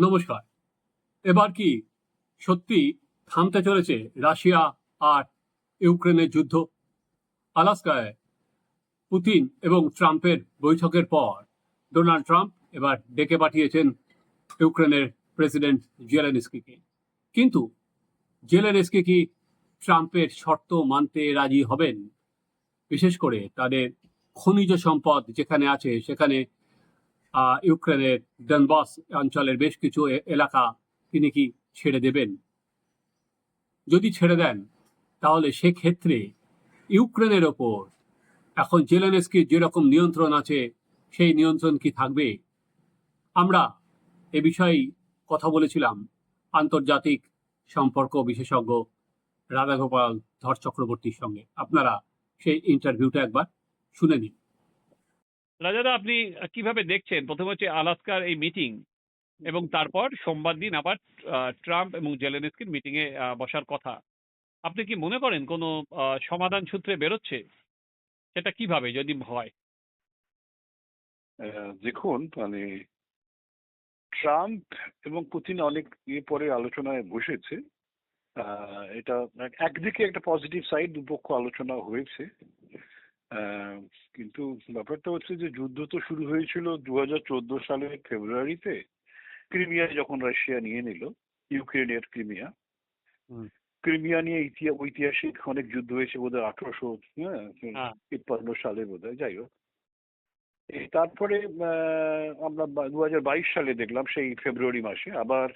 নমস্কার। এবার কি সত্যি থামতে চলেছে রাশিয়া আর ইউক্রেনের যুদ্ধ? আলাস্কায় পুতিন এবং ট্রাম্পের বৈঠকের পর ডোনাল্ড ট্রাম্প এবার ডেকে পাঠিয়েছেন ইউক্রেনের প্রেসিডেন্ট জেলেনস্কিকে। কিন্তু জেলেনস্কি কি ট্রাম্পের শর্ত মানতে রাজি হবেন? বিশেষ করে তাদের খনিজ সম্পদ যেখানে আছে সেখানে ইউক্রেনের ডনবাস অঞ্চলের বেশ কিছু এলাকা তিনি কি ছেড়ে দেবেন? যদি ছেড়ে দেন, তাহলে সেক্ষেত্রে ইউক্রেনের ওপর এখন জেলেনস্কির যেরকম নিয়ন্ত্রণ আছে, সেই নিয়ন্ত্রণ কি থাকবে? আমরা এ বিষয়ে কথা বলেছিলাম। আন্তর্জাতিক সম্পর্ক বিশেষজ্ঞ রাধাগোপাল ধর চক্রবর্তীর সঙ্গে। আপনারা সেই ইন্টারভিউটা একবার শুনে নিন। রাজাদা আপনি কীভাবে দেখছেন? প্রথমে হচ্ছে আলাস্কার এই মিটিং এবং তারপর সোমবার দিন আবার ট্রাম্প এবং জেলেনস্কির মিটিং এ বসার কথা। আপনি কি মনে করেন কোনো সমাধান সূত্রে বেরোচ্ছে? সেটা কীভাবে যদি হয়? দেখুন মানে ট্রাম্প এবং পুতিন অনেক ইয়ে পরে আলোচনায় বসেছে। এটা একদিকে একটা পজিটিভ সাইড দুপক্ষ আলোচনা হয়েছে। কিন্তু ব্যাপারটা হচ্ছে যে যুদ্ধ তো শুরু হয়েছিল দু হাজার চোদ্দ সালের ফেব্রুয়ারিতে। ক্রিমিয়া যখন রাশিয়া নিয়ে নিল ইউক্রেনের ক্রিমিয়া। ক্রিমিয়া নিয়ে ইতিহাস ঐতিহাসিক অনেক যুদ্ধ হয়েছে বোধহয় আঠারোশো হ্যাঁ হ্যাঁ। তিপ্পান্ন সালে বোধহয় যাই হোক। এই তারপরে আহ, আমরা দু হাজার বাইশ সালে দেখলাম সেই ফেব্রুয়ারি মাসে আবার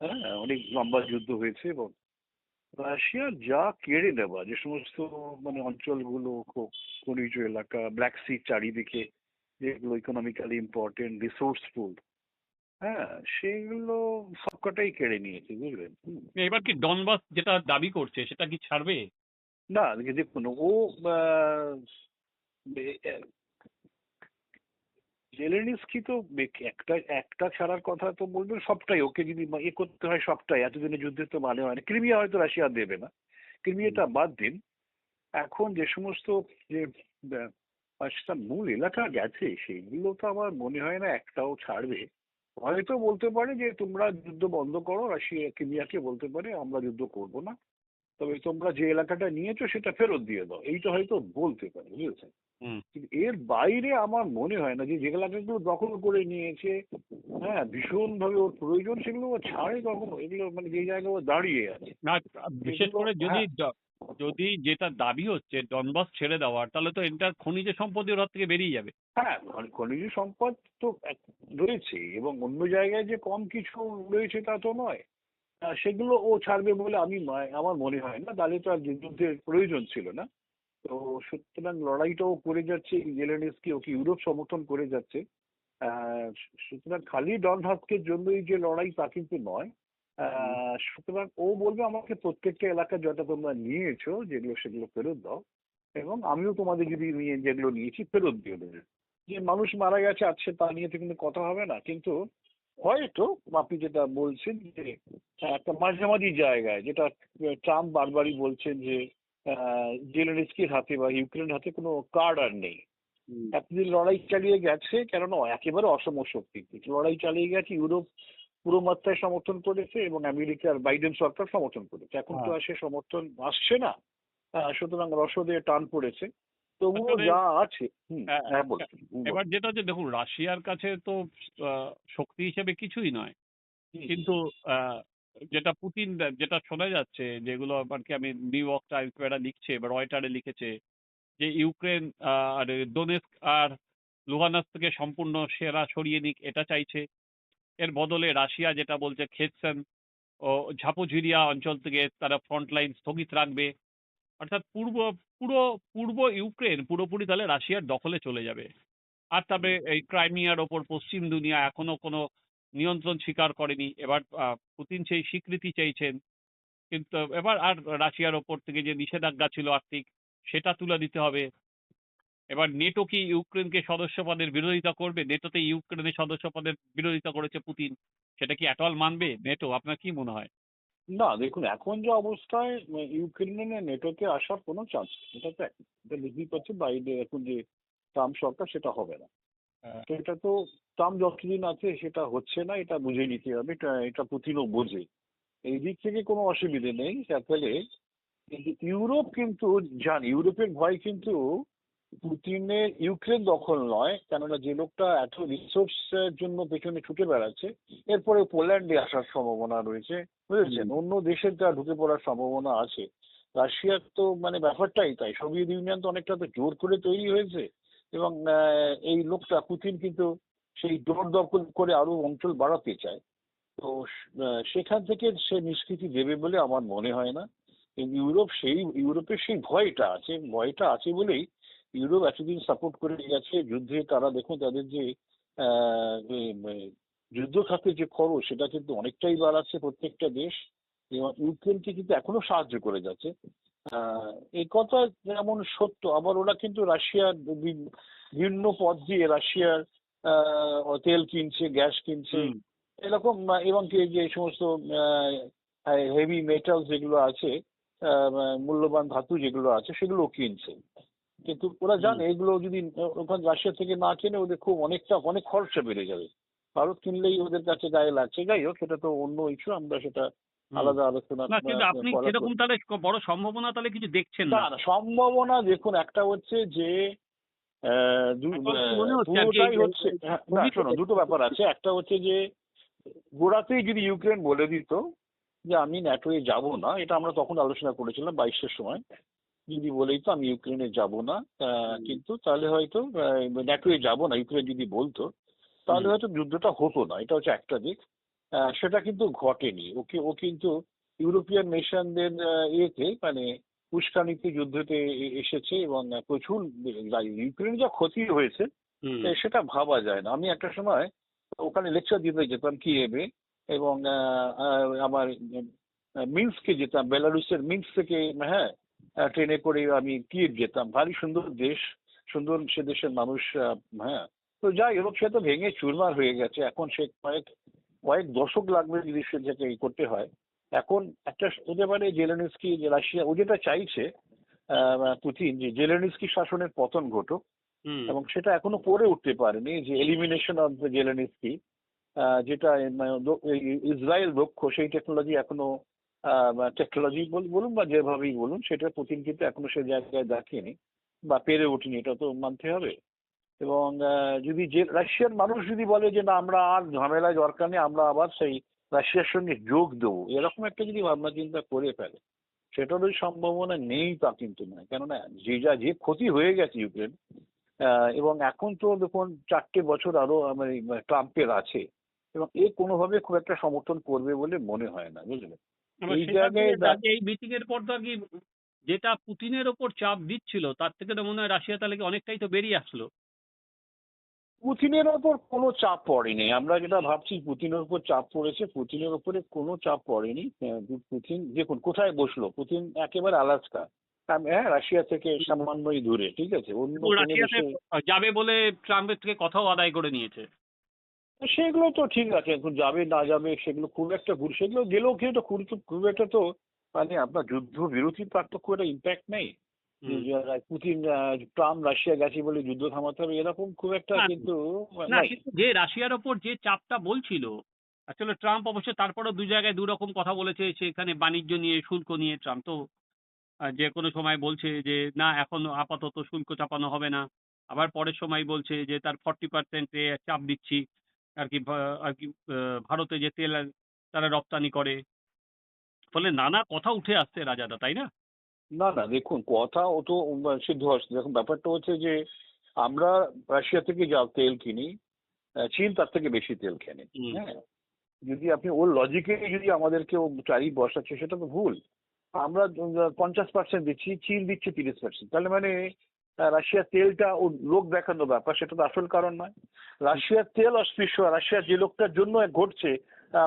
হ্যাঁ অনেক লম্বা যুদ্ধ হয়েছে এবং রাশিয়ার যা কেড়ে নেওয়া যে সমস্ত মানে অঞ্চলগুলো খনিজ এলাকা ব্ল্যাক সি চারিদিকে যেগুলো ইকোনমিক্যালি ইম্পর্টেন্ট রিসোর্সফুল হ্যাঁ সেগুলো সবকটাই কেড়ে নিয়েছে বুঝলেন? এবার কি ডনবাস যেটা দাবি করছে সেটা কি ছাড়বে? না দেখে দেখুন ও জেলেনস্কি তো একটা একটা ছাড়ার কথা তো বলবেন সবটাই ওকে যদি এ করতে হয় সবটাই এতদিনের যুদ্ধের তো মানে হয় না। ক্রিমিয়া হয়তো রাশিয়া দেবে না। ক্রিমিয়াটা বাদ দিন। এখন যে সমস্ত যে পাঁচটা মূল এলাকা গেছে সেইগুলো তো আমার মনে হয় না একটাও ছাড়বে। হয়তো বলতে পারে যে তোমরা যুদ্ধ বন্ধ করো রাশিয়া ক্রিমিয়াকে বলতে পারে আমরা যুদ্ধ করব না। তবে তোমরা যে এলাকাটা নিয়েছো সেটা ফেরত দিয়ে দাও। এইটা হয়তো বলতে পারে বুঝেছেন? কিন্তু এর বাইরে আমার মনে হয় না যে যে এলাকাগুলো দখল করে নিয়েছে হ্যাঁ ভীষণ ভাবে ওর প্রয়োজন সেগুলো ও ছাড়ে কখনো। এগুলো মানে যে জায়গায় ও দাঁড়িয়ে আছে। না বিশেষ করে যদি হ্যাঁ। যদি যেটা দাবি হচ্ছে ডনবাস ছেড়ে দেওয়ার তাহলে তো এন্টার খনিজ সম্পত্তি ওর থেকে বেরিয়ে যাবে। হ্যাঁ খনিজ সম্পদ তো রয়েছে এবং অন্য জায়গায় যে কম কিছু রয়েছে তা তো নয়। সেগুলো ও ছাড়বে বলে আমি আমার মনে হয় না। তাহলে তো আর যুদ্ধের প্রয়োজন ছিল না। তো সুতরাং লড়াইটাও করে যাচ্ছে। জেলেনস্কি ওকে ইউরোপ সমর্থন করে যাচ্ছে। সুতরাং খালি ডন হাস্কের জন্যই যে লড়াই তা কিন্তু নয়। আহ, সুতরাং ও বলবে আমাকে প্রত্যেকটা এলাকা যটা তোমরা নিয়েছো যেগুলো সেগুলো ফেরত দাও। এবং আমিও তোমাদের যদি নিয়ে যেগুলো নিয়েছি ফেরত দিয়ে দেবে। যে মানুষ মারা গেছে আছে তা নিয়ে তো কিন্তু কথা হবে না। কিন্তু হয়তো আপনি যেটা বলছেন যে একটা মাঝামাঝি জায়গায় যেটা ট্রাম্প বারবারই বলছেন যে জেলেনস্কির হাতে বা ইউক্রেনের হাতে কোনো কার্ড আর নেই। এতদিন লড়াই চালিয়ে গেছে কেননা একেবারে অসম শক্তি লড়াই চালিয়ে গেছে ইউরোপ পুরো মাত্রায় সমর্থন করেছে এবং আমেরিকার বাইডেন সরকার সমর্থন করেছে। এখন তো আর সে সমর্থন আসছে না। সুতরাং রসদে টান পড়েছে। তবুও যা আছে হুম, হ্যাঁ, হ্যাঁ হুম, এবার যেটা হচ্ছে দেখুন রাশিয়ার কাছে তো শক্তি হিসেবে কিছুই নয়। কিন্তু যেটা পুতিন যেটা শোনা যাচ্ছে যেগুলো আর কি আমি নিউ ইয়র্ক টাইমস এরা লিখছে বা রয়টারে লিখেছে যে ইউক্রেন আর ডোনেস্ক আর লুহানাস থেকে সম্পূর্ণ সেরা সরিয়ে নিক এটা চাইছে। এর বদলে রাশিয়া যেটা বলছে খেতসেন ও ঝাপুঝিরিয়া অঞ্চল থেকে তারা ফ্রন্ট লাইন স্থগিত রাখবে। অর্থাৎ পূর্ব পুরো পূর্ব ইউক্রেন পুরোপুরি তাহলে রাশিয়ার দখলে চলে যাবে। আর তবে এই ক্রাইমিয়ার ওপর পশ্চিম দুনিয়া এখনও কোনো নিয়ন্ত্রণ স্বীকার করেনি। এবার পুতিন সেই স্বীকৃতি চাইছেন কিন্তু এবার আর রাশিয়ার ওপর থেকে যে নিষেধাজ্ঞা ছিল আর্থিক সেটা তুলে দিতে হবে। এবার নেটো কি ইউক্রেনকে সদস্য পদের বিরোধিতা করবে? নেটোতে ইউক্রেনের সদস্য পদের বিরোধিতা করেছে পুতিন। সেটা কি অ্যাটল মানবে? নেটো আপনার কি মনে হয়? না দেখুন এখন যে অবস্থায় উম, ইউক্রেনের নেটোতে আসার কোনো চান্স এটা তো এটা বুঝতেই পারছি বাইরে এখন যে ট্রাম্প সরকার সেটা হবে না। হ্যাঁ। তো এটা তো ট্রাম্প যতদিন আছে সেটা হচ্ছে না এটা বুঝে নিতে হবে এটা এটা পুতিনও বোঝে। এই দিক থেকে কোনো অসুবিধে নেই তাহলে কিন্তু ইউরোপ কিন্তু জান ইউরোপের ভয় কিন্তু পুতিনের ইউক্রেন দখল নয় কেননা যে লোকটা এত রিসোর্স জন্য পেছনে ছুটে বেড়াচ্ছে এরপরে পোল্যান্ডে আসার সম্ভাবনা রয়েছে বুঝেছেন? অন্য দেশের যা ঢুকে পড়ার সম্ভাবনা আছে রাশিয়ার তো মানে ব্যাপারটাই তাই সোভিয়েত ইউনিয়ন তো অনেকটা তো জোর করে তৈরি হয়েছে এবং আহ, এই লোকটা পুতিন কিন্তু সেই জোর দখল করে আরও অঞ্চল বাড়াতে চায়। তো সেখান থেকে সে নিষ্কৃতি দেবে বলে আমার মনে হয় না। ইউরোপ সেই ইউরোপের সেই ভয়টা আছে ভয়টা আছে বলেই ইউরোপ এতদিন সাপোর্ট করে গেছে যুদ্ধে তারা দেখুন তাদের যে আহ, মানে, যুদ্ধ খাতে যে খরচ সেটা কিন্তু অনেকটাই বাড়াচ্ছে প্রত্যেকটা দেশ। এবং ইউক্রেনকে কিন্তু এখনও সাহায্য করে যাচ্ছে। আহ, এই কথা যেমন সত্য আবার ওরা কিন্তু রাশিয়ার বিভিন্ন পথ দিয়ে রাশিয়ার আহ, তেল কিনছে গ্যাস কিনছে। এরকম এবং কি যে সমস্ত হেভি মেটাল যেগুলো আছে আহ, মূল্যবান ধাতু যেগুলো আছে সেগুলো কিনছে। কিন্তু ওরা জানে এগুলো যদি ওখানে রাশিয়া থেকে না কেনে ওদের খুব অনেকটা অনেক খরচা বেড়ে যাবে। ভারত কিনলেই ওদের কাছে গায়ে লাগছে। যাই হোক সেটা তো অন্য ইস্যু আমরা সেটা আলাদা আলোচনা না কিন্তু আপনি করা সেরকম তাহলে বড় সম্ভাবনা তাহলে কিছু দেখছেন না? সম্ভাবনা দেখুন একটা হচ্ছে যে পুরোটাই হচ্ছে হ্যাঁ, শোনো দুটো ব্যাপার আছে। একটা হচ্ছে যে গোড়াতেই যদি ইউক্রেন বলে দিত যে আমি ন্যাটোয়ে যাব না এটা আমরা তখন আলোচনা করেছিলাম বাইশের সময় যদি বলেই তো আমি ইউক্রেনে যাব না কিন্তু তাহলে হয়তো ন্যাটোয়ে যাব না ইউক্রেন যদি বলতো তাহলে হয়তো যুদ্ধটা হতো না এটা হচ্ছে একটা দিক। সেটা কিন্তু ঘটেনি। ওকে ও কিন্তু ইউরোপিয়ান নেশনদের ইয়েতে মানে উস্কানিতে যুদ্ধতে এসেছে এবং প্রচুর ইউক্রেনে যা ক্ষতি হয়েছে সেটা ভাবা যায় না। আমি একটা সময় ওখানে লেকচার দিতে যেতাম কিয়েভে এবং আহ, আমার মিন্সকে যেতাম বেলারুসের মিন্স থেকে হ্যাঁ ট্রেনে করে আমি কিয়েভ যেতাম। ভারী সুন্দর দেশ সুন্দর সে দেশের মানুষ হ্যাঁ। তো যাই হোক সে তো ভেঙে চুরমার হয়ে গেছে। এখন সে কয়েক কয়েক দশক লাগবে যদি সেটাকে ই করতে হয়। এখন একটা হতে পারে জেলেনস্কি যে রাশিয়া ও যেটা চাইছে পুতিন যে জেলেনস্কি শাসনের পতন ঘটুক। এবং সেটা এখনও করে উঠতে পারেনি যে এলিমিনেশন অফ জেলেনিস্কি যেটা মানে ইসরায়েল দক্ষ সেই টেকনোলজি এখনও টেকনোলজি বলুন বা যেভাবেই বলুন, সেটা পুতিন কিন্তু এখনও সে জায়গায় দেখেনি বা পেরে ওঠেনি, এটা তো মানতে হবে। এবং যদি যে রাশিয়ার মানুষ যদি বলে যে না, আমরা আর ঝামেলায় দরকার নেই, আমরা আবার সেই রাশিয়ার সঙ্গে যোগ দেবো, এরকম একটা যদি ভাবনা চিন্তা করে ফেলে, সেটারও সম্ভাবনা নেই তা কিন্তু নয়। কেননা যে যা, যে ক্ষতি হয়ে গেছে ইউক্রেন এবং এখন তো দেখুন চারটে বছর আরও এই ট্রাম্পের আছে, এবং এ কোনোভাবে খুব একটা সমর্থন করবে বলে মনে হয় না, বুঝলেন? এই জায়গায় মিটিং এর পর তো আর কি যেটা পুতিনের ওপর চাপ দিচ্ছিল তার থেকে তো মনে হয় রাশিয়া তাহলে অনেকটাই তো বেরিয়ে আসলো। পুতিনের ওপর কোনো চাপ পড়েনি। আমরা যেটা ভাবছি পুতিনের ওপর চাপ পড়েছে পুতিনের ওপরে কোনো চাপ পড়েনি। পুতিন দেখুন কোথায় বসল? পুতিন একেবারে আলাস্কা। হ্যাঁ রাশিয়া থেকে সামান্যই দূরে ঠিক আছে? অন্য যাবে বলে ট্রাম্পের থেকে কথাও আদায় করে নিয়েছে। সেগুলো তো ঠিক আছে এখন যাবে না যাবে সেগুলো খুব একটা গুরু সেগুলো গেলেও কেউ তো খুব খুব একটা তো মানে আপনার যুদ্ধ বিরতির তার তো খুব একটা ইম্প্যাক্ট নেই। পুতিন ট্রাম্প রাশিয়া গেছে বলে যুদ্ধ থামাতে হবে এরকম খুব একটা কিন্তু যে রাশিয়ার ওপর যে চাপটা বলছিল আসলে ট্রাম্প অবশ্য তারপরেও দু জায়গায় দু রকম কথা বলেছে সেখানে বাণিজ্য নিয়ে শুল্ক নিয়ে ট্রাম্প তো যে কোনো সময় বলছে যে না এখন আপাতত শুল্ক চাপানো হবে না। আবার পরের সময় বলছে যে তার ফর্টি পার্সেন্টে চাপ দিচ্ছি। আর কি আর কি ভারতে যে তেল তারা রপ্তানি করে। ফলে নানা কথা উঠে আসছে রাজাদা তাই না? না না দেখুন কথা ও তো উম, সিদ্ধ হচ্ছে দেখুন ব্যাপারটা হচ্ছে যে আমরা রাশিয়া থেকে যা তেল কিনি চীন তার থেকে বেশি তেল কেনে। হ্যাঁ? যদি আপনি ওর লজিকে যদি আমাদেরকে ও চারি বসাচ্ছে সেটা তো ভুল। আমরা পঞ্চাশ পার্সেন্ট দিচ্ছি চীন দিচ্ছে তিরিশ পার্সেন্ট তাহলে মানে আহ, রাশিয়ার তেলটা ও লোক দেখানো ব্যাপার সেটা তো আসল কারণ নয়। রাশিয়ার তেল অস্পৃশ্য রাশিয়ার যে লোকটার জন্য ঘটছে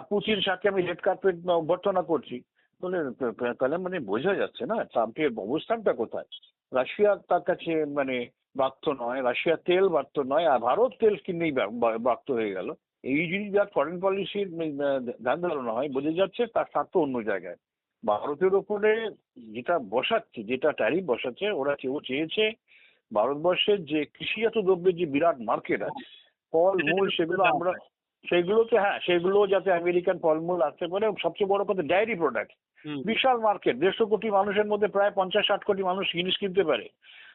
পুতিন সাথে আমি রেড কার্পেট অভ্যর্থনা করছি। তাহলে তাহলে মানে বোঝা যাচ্ছে না ট্রাম্পের অবস্থানটা কোথায়? রাশিয়া তার কাছে মানে বাক্ত নয় রাশিয়ার তেল বাক্ত নয় আর ভারত তেল কিনেই বা- বা- বাক্ত হয়ে গেল। এই যদি যার ফরেন পলিসির ধ্যান ধারণা হয় বোঝা যাচ্ছে তার স্বার্থ অন্য জায়গায়। ভারতের ওপরে যেটা বসাচ্ছে যেটা ট্যারিফ বসাচ্ছে ওরা কেউ চেয়েছে ভারতবর্ষের যে কৃষিজাত দ্রব্যের যে বিরাট মার্কেট আছে ফল মূল সেগুলো আমরা সেগুলোতে হ্যাঁ সেগুলো যাতে আমেরিকান ফলমূল আসতে পারে সবচেয়ে বড় কথা ডায়েরি প্রোডাক্ট বিশাল মার্কেট দেড়শো কোটি মানুষের মধ্যে প্রায় পঞ্চাশ ষাট কোটি মানুষ জিনিস কিনতে পারে।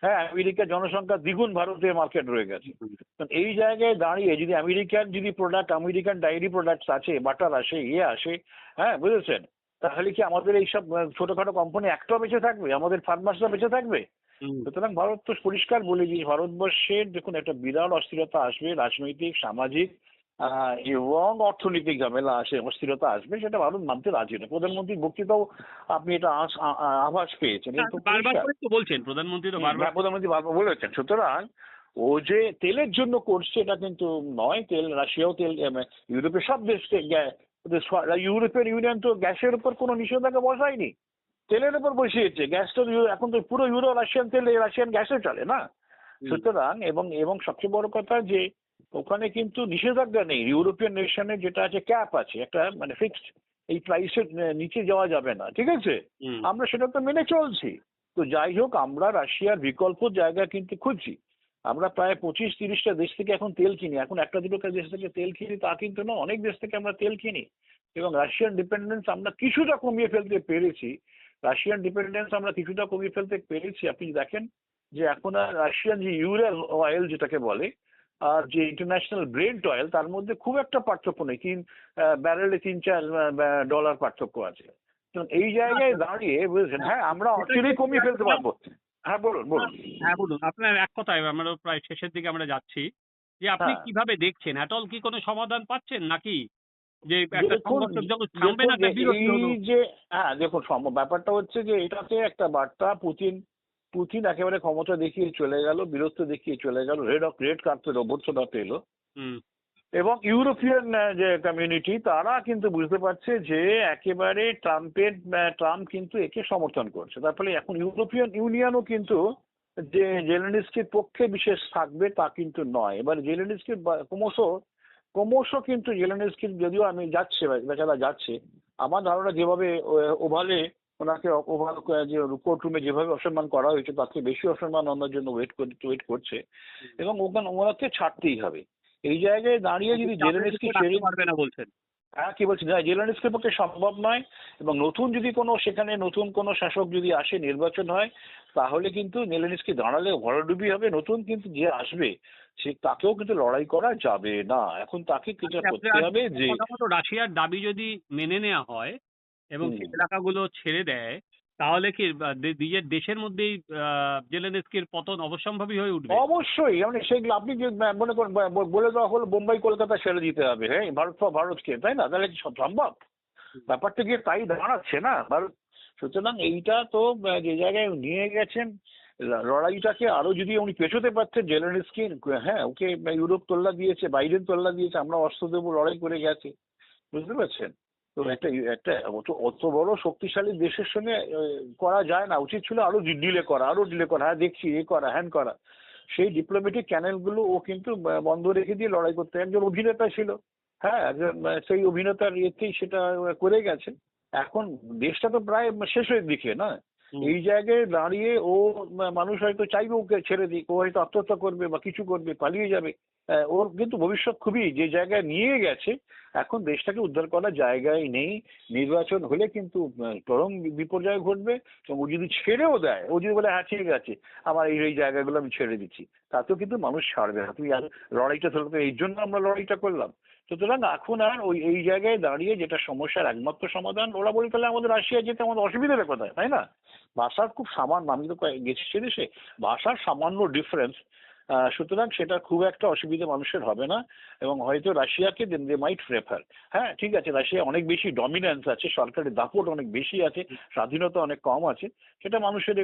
হ্যাঁ আমেরিকার জনসংখ্যা দ্বিগুণ ভারতের মার্কেট রয়ে গেছে। এই জায়গায় দাঁড়িয়ে যদি আমেরিকান যদি প্রোডাক্ট আমেরিকান ডায়েরি প্রোডাক্টস আছে বাটার আসে ইয়ে আসে হ্যাঁ বুঝেছেন? তাহলে কি আমাদের এইসব ছোটখাটো কোম্পানি একটাও বেঁচে থাকবে? আমাদের ফার্মার্সরা বেঁচে থাকবে? সুতরাং ভারত তো পরিষ্কার বলে দিয়েছে ভারতবর্ষের দেখুন একটা বিরাট অস্থিরতা আসবে রাজনৈতিক সামাজিক আহ, এবং অর্থনৈতিক ঝামেলা আসে অস্থিরতা আসবে সেটা ভারত মানতে রাজি না প্রধানমন্ত্রীর বক্তৃতাও আপনি এটা আভাস পেয়েছেন বলছেন প্রধানমন্ত্রী তো বারবার প্রধানমন্ত্রী বারবার বলেছেন। সুতরাং ও যে তেলের জন্য করছে এটা কিন্তু নয় তেল রাশিয়াও তেল ইউরোপের সব স- ইউরোপিয়ান ইউনিয়ন তো গ্যাসের উপর কোনো নিষেধাজ্ঞা বসায়নি। তেলের উপর বসিয়েছে। গ্যাস তো এখন তো পুরো ইউরো রাশিয়ান তেল রাশিয়ান গ্যাসে চলে না? সুতরাং এবং এবং সবচেয়ে বড় কথা যে ওখানে কিন্তু নিষেধাজ্ঞা নেই। ইউরোপিয়ান নেশনে যেটা আছে ক্যাপ আছে। একটা মানে ফিক্সড এই প্রাইসের নিচে যাওয়া যাবে না ঠিক আছে? আমরা সেটা তো মেনে চলছি। তো যাই হোক আমরা রাশিয়ার বিকল্প জায়গা কিন্তু খুঁজছি। আমরা প্রায় পঁচিশ তিরিশটা দেশ থেকে এখন তেল কিনি। এখন একটা দুটো দেশ থেকে তেল কিনি তা কিন্তু না। অনেক দেশ থেকে আমরা তেল কিনি। এবং রাশিয়ান ডিপেন্ডেন্স আমরা কিছুটা কমিয়ে ফেলতে পেরেছি। রাশিয়ান ডিপেন্ডেন্স আমরা কিছুটা কমিয়ে ফেলতে পেরেছি। আপনি দেখেন যে এখন আর রাশিয়ান যে ইউরেল অয়েল যেটাকে বলে আর যে ইন্টারন্যাশনাল ব্রেন্ট অয়েল তার মধ্যে খুব একটা পার্থক্য নেই। তিন ব্যারেলে তিন চার ডলার পার্থক্য আছে। তো এই জায়গায় দাঁড়িয়ে বুঝেছেন? হ্যাঁ আমরা অচিরেই কমিয়ে ফেলতে পারব। হ্যাঁ বলুন বলুন। হ্যাঁ বলুন। আপনার এক কথায় আমরা প্রায় শেষের দিকে আমরা যাচ্ছি যে আপনি হ্যাঁ। কীভাবে দেখছেন? অ্যাটল কি কোনো সমাধান পাচ্ছেন নাকি? যে একটা দেখুন, যখন থামবে না এই যে হ্যাঁ দেখুন ব্যাপারটা হচ্ছে যে এটাতে একটা বার্তা পুতিন পুতিন একেবারে ক্ষমতা দেখিয়ে চলে গেল বীরত্ব দেখিয়ে চলে গেল রেড অফ রেড কার্পেট অভ্যর্থনাতে এলো। এবং ইউরোপিয়ান যে কমিউনিটি তারা কিন্তু বুঝতে পারছে যে একেবারে ট্রাম্পের ট্রাম্প কিন্তু একে সমর্থন করছে। তার ফলে এখন ইউরোপিয়ান ইউনিয়নও কিন্তু যে জেলেনিস্কির পক্ষে বিশেষ থাকবে তা কিন্তু নয়। এবার জেলেনিস্কির ক্রমশ ক্রমশ কিন্তু জেলেনিস্কির যদিও আমি যাচ্ছে বেচারা যাচ্ছে আমার ধারণা যেভাবে ওভালে ওনাকে ওভাল যে কোর্ট রুমে যেভাবে অসম্মান করা হয়েছে তার থেকে বেশি অসম্মান ওনার জন্য ওয়েট ওয়েট করছে। এবং ওখানে ওনাকে ছাড়তেই হবে। এই জায়গায় দাঁড়িয়ে যদি জেলেনিস্কি ছেড়ে পারবে না বলছেন। হ্যাঁ কি বলছি না জেলেনিস্কির পক্ষে সম্ভব নয়। এবং নতুন যদি কোনো সেখানে নতুন কোনো শাসক যদি আসে নির্বাচন হয় তাহলে কিন্তু জেলেনিস্কি দাঁড়ালে ভরাডুবি হবে। নতুন কিন্তু যে আসবে সে তাকেও কিন্তু লড়াই করা যাবে না। এখন তাকে কিছু আচ্ছা, করতে হবে যে রাশিয়ার দাবি যদি মেনে নেওয়া হয় এবং। এলাকাগুলো ছেড়ে দেয় তাহলে কি নিজের দেশের মধ্যেই জেলেনস্কির পতন অবশ্যম্ভাবী হয়ে উঠবে? অবশ্যই। মানে সেগুলো আপনি যে মনে করেন বলে দেওয়া হলো বোম্বাই কলকাতা ছেড়ে দিতে হবে। হ্যাঁ ভারত ভারতকে তাই না? তাহলে কি সব সম্ভব? ব্যাপারটা গিয়ে তাই দাঁড়াচ্ছে না? ভারত সুতরাং এইটা তো যে জায়গায় নিয়ে গেছেন লড়াইটাকে আরও যদি উনি পেছোতে পারতেন জেলেনস্কি হ্যাঁ ওকে ইউরোপ তোল্লা দিয়েছে বাইডেন তোল্লা দিয়েছে আমরা অস্ত্র দেবো লড়াই করে গেছে। বুঝতে পারছেন? তো একটা একটা অত অত বড় শক্তিশালী দেশের সঙ্গে করা যায় না। উচিত ছিল আরও ডিলে করা আরও ডিলে করা হ্যাঁ দেখছি এ করা হ্যান করা। সেই ডিপ্লোম্যাটিক চ্যানেলগুলো ও কিন্তু বন্ধ রেখে দিয়ে লড়াই করতে। একজন অভিনেতা ছিল হ্যাঁ একজন সেই অভিনেতার ইয়েতেই সেটা করে গেছে। এখন দেশটা তো প্রায় শেষ হয়ে দিকে না। এই জায়গায় দাঁড়িয়ে ও মানুষ হয়তো চাইবে ওকে ছেড়ে দিক, ও হয়তো আত্মহত্যা করবে বা কিছু করবে, পালিয়ে যাবে। ওর কিন্তু ভবিষ্যৎ খুবই যে জায়গায় নিয়ে গেছে, এখন দেশটাকে উদ্ধার করার জায়গায় নেই। নির্বাচন হলে কিন্তু চরম বিপর্যয় ঘটবে এবং ও যদি ছেড়েও দেয়, ও যদি বলে হ্যাঁ ঠিক আছে, আমার এই এই জায়গাগুলো আমি ছেড়ে দিচ্ছি। তাতেও কিন্তু মানুষ ছাড়বে না। তুমি আর লড়াইটা ধরো, তো এই জন্য আমরা লড়াইটা করলাম। সুতরাং এখন আর ওই, এই জায়গায় দাঁড়িয়ে যেটা সমস্যার একমাত্র সমাধান, ওরা বলি তাহলে আমাদের রাশিয়া যেতে আমাদের অসুবিধাটা কোথায় তাই না? ভাষার খুব সামান্য, আমি তো গেছি সে দেশে, ভাষার সামান্য ডিফারেন্স সুতরাং সেটা খুব একটা অসুবিধা মানুষের হবে না এবং হয়তো রাশিয়াকে দেন দে মাইট প্রেফার হ্যাঁ ঠিক আছে রাশিয়া অনেক বেশি ডমিনেন্স আছে সরকারের দাপট অনেক বেশি আছে স্বাধীনতা অনেক কম আছে সেটা মানুষের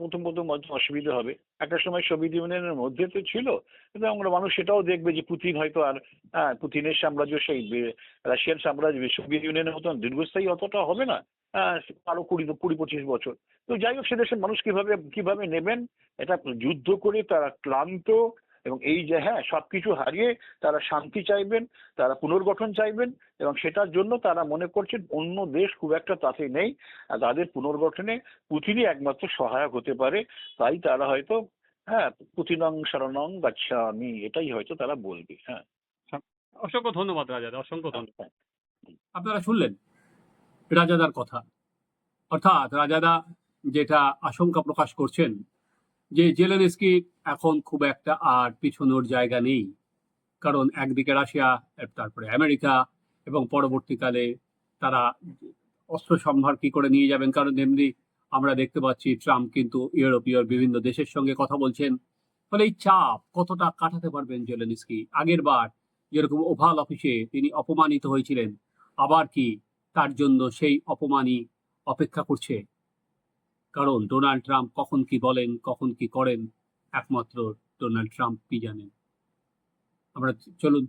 প্রথম প্রথম অসুবিধা হবে। একটা সময় সোভিয়েত ইউনিয়নের মধ্যে তো ছিল কিন্তু আমরা মানুষ সেটাও দেখবে যে পুতিন হয়তো আর হ্যাঁ পুতিনের সাম্রাজ্য সেই রাশিয়ান সাম্রাজ্য সোভিয়েত ইউনিয়নের মতন দীর্ঘস্থায়ী অতটা হবে না আহ, আরও কুড়ি কুড়ি পঁচিশ বছর। তো যাই হোক সে দেশের মানুষ কীভাবে কীভাবে নেবেন এটা যুদ্ধ করে তারা ক্লান্ত এবং এই যে হ্যাঁ সবকিছু হারিয়ে তারা শান্তি চাইবেন তারা পুনর্গঠন চাইবেন এবং সেটার জন্য তারা মনে করছেন অন্য দেশ খুব একটা তাতে নেই। আর তাদের পুনর্গঠনে পুতিনই একমাত্র সহায়ক হতে পারে। তাই তারা হয়তো হ্যাঁ পুতিনং শরণং গাচ্ছামি এটাই হয়তো তারা বলবে হ্যাঁ। অসংখ্য ধন্যবাদ রাজাদা অসংখ্য ধন্যবাদ। হ্যাঁ। আপনারা শুনলেন রাজাদার কথা। অর্থাৎ রাজাদা যেটা আশঙ্কা প্রকাশ করছেন যে জেলেনস্কি এখন খুব একটা আর পিছনোর জায়গা নেই। কারণ একদিকে রাশিয়া তারপরে আমেরিকা এবং পরবর্তীকালে তারা অস্ত্র সম্ভার কি করে নিয়ে যাবেন? কারণ এমনি আমরা দেখতে পাচ্ছি ট্রাম্প কিন্তু ইউরোপীয় বিভিন্ন দেশের সঙ্গে কথা বলছেন। ফলে এই চাপ কতটা কাটাতে পারবেন জেলেনস্কি? আগের বার যেরকম ওভাল অফিসে তিনি অপমানিত হয়েছিলেন, আবার কি তার জন্য সেই অপমানই অপেক্ষা করছে? কারণ ডোনাল্ড ট্রাম্প কখন কি বলেন, কখন কি করেন, একমাত্র ডোনাল্ড ট্রাম্প কি জানেন? আমরা চলুন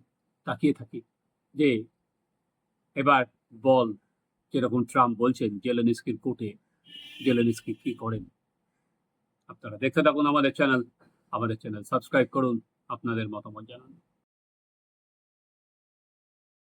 তাকিয়ে থাকি যে এবার বল যেরকম ট্রাম্প বলছেন জেলেনিস্কির কোর্টে, জেলেনিস্কি কি করেন? আপনারা দেখতে থাকুন আমাদের চ্যানেল আমাদের চ্যানেল সাবস্ক্রাইব করুন, আপনাদের মতামত জানান।